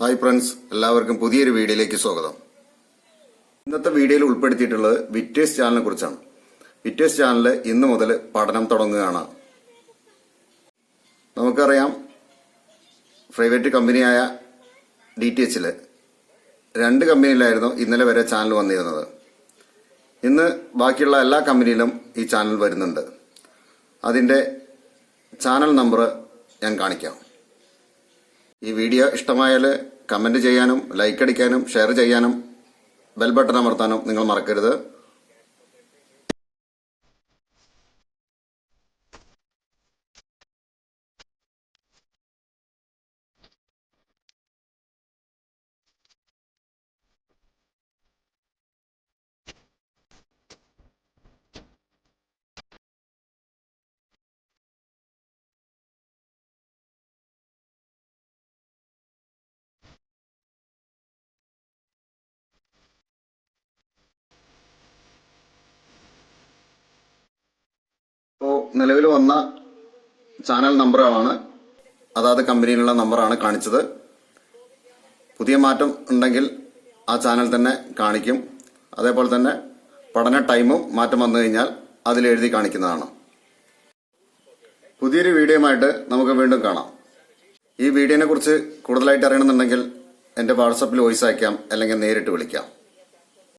Hi friends എല്ലാവർക്കും പുതിയൊരു വീഡിയോയിലേക്ക് സ്വാഗതം. ഇന്നത്തെ വീഡിയോയിൽ ഉൾപ്പെടുത്തിയിട്ടുള്ളത് വിറ്റേഴ്സ് ചാനലിനെ കുറിച്ചാണ്. വിറ്റേഴ്സ് ചാനൽ ഇന്ന് മുതൽ പഠനം തുടങ്ങുകയാണ്. നമുക്കറിയാം പ്രൈവറ്റ് കമ്പനിയായ ഡി ടി എച്ചിൽ രണ്ട് കമ്പനിയിലായിരുന്നു ഇന്നലെ വരെ ചാനൽ വന്നിരുന്നത്. ഇന്ന് ബാക്കിയുള്ള എല്ലാ കമ്പനിയിലും ഈ ചാനൽ വരുന്നുണ്ട്. അതിന്റെ ചാനൽ നമ്പർ ഞാൻ കാണിക്കാം. ഈ വീഡിയോ ഇഷ്ടമായാൽ കമന്റ് ചെയ്യാനും ലൈക്ക് അടിക്കാനും ഷെയർ ചെയ്യാനും ബെൽ ബട്ടൺ അമർത്താനും നിങ്ങൾ മറക്കരുത്. നിലവിൽ വന്ന ചാനൽ നമ്പറാണ്. അതാത് കമ്പനിയിലുള്ള നമ്പറാണ് കാണിച്ചത്. പുതിയ മാറ്റം ഉണ്ടെങ്കിൽ ആ ചാനൽ തന്നെ കാണിക്കും. അതേപോലെ തന്നെ പഠന ടൈമും മാറ്റം വന്നു കഴിഞ്ഞാൽ അതിൽ എഴുതി കാണിക്കുന്നതാണ്. പുതിയൊരു വീഡിയോയുമായിട്ട് നമുക്ക് വീണ്ടും കാണാം. ഈ വീഡിയോനെ കുറിച്ച് കൂടുതലായിട്ട് അറിയണമെന്നുണ്ടെങ്കിൽ എന്റെ വാട്സപ്പിൽ വോയിസ് അയക്കാം അല്ലെങ്കിൽ നേരിട്ട് വിളിക്കാം.